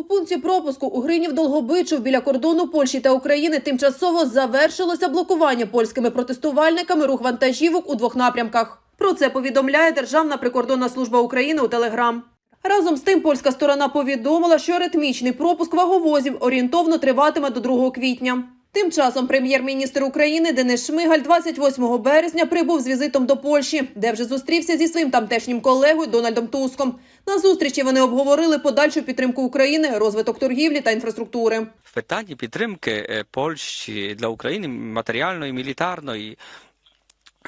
У пункті пропуску у Гринів Долгобичів біля кордону Польщі та України тимчасово завершилося блокування польськими протестувальниками рух вантажівок у двох напрямках. Про це повідомляє Державна прикордонна служба України у Телеграм. Разом з тим, польська сторона повідомила, що ритмічний пропуск ваговозів орієнтовно триватиме до 2 квітня. Тим часом прем'єр-міністр України Денис Шмигаль 28 березня прибув з візитом до Польщі, де вже зустрівся зі своїм тамтешнім колегою Дональдом Туском. На зустрічі вони обговорили подальшу підтримку України, розвиток торгівлі та інфраструктури. В питанні підтримки е, Польщі для України матеріальної, мілітарної.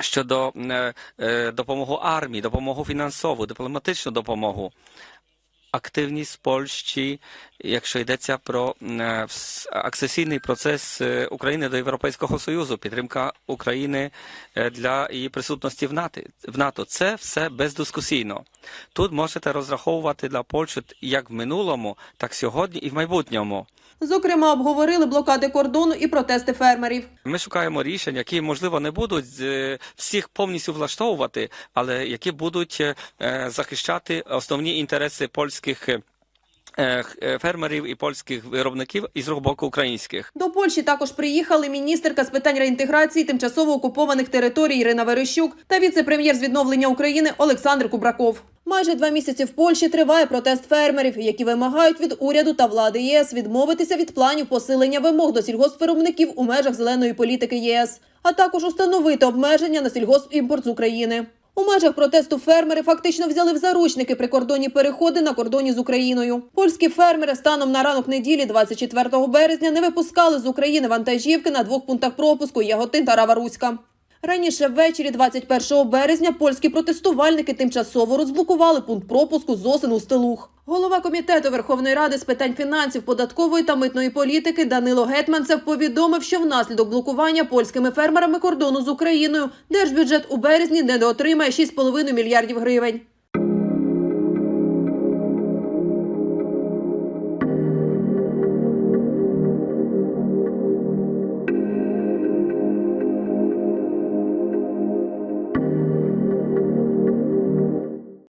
Щодо е, е, допомоги армії, допомогу фінансову, дипломатичну допомогу, активність Польщі, якщо йдеться про аксесійний процес України до Європейського Союзу, підтримка України для її присутності в НАТО, в НАТО, це все бездискусійно. Тут можете розраховувати для Польщі як в минулому, так сьогодні і в майбутньому. Зокрема, обговорили блокади кордону і протести фермерів. Ми шукаємо рішень, які можливо не будуть е, всіх повністю влаштовувати, але які будуть е, е, захищати основні інтереси польських. Фермерів і польських виробників і з боку українських. До Польщі також приїхали міністерка з питань реінтеграції тимчасово окупованих територій Ірина Верещук та віце-прем'єр з відновлення України Олександр Кубраков. Майже два місяці в Польщі триває протест фермерів, які вимагають від уряду та влади ЄС відмовитися від планів посилення вимог до сільгоспвиробників у межах зеленої політики єС, а також установити обмеження на сільгоспімпорт з України. У межах протесту фермери фактично взяли в заручники прикордонні переходи на кордоні з Україною. Польські фермери станом на ранок неділі, 24 березня, не випускали з України вантажівки на двох пунктах пропуску Яготин та Раваруська. Раніше ввечері, 21 березня, польські протестувальники тимчасово розблокували пункт пропуску Зосин у Стелух. Голова комітету Верховної Ради з питань фінансів, податкової та митної політики Данило Гетманцев повідомив, що внаслідок блокування польськими фермерами кордону з Україною держбюджет у березні недоотримає 6,5 мільярдів гривень.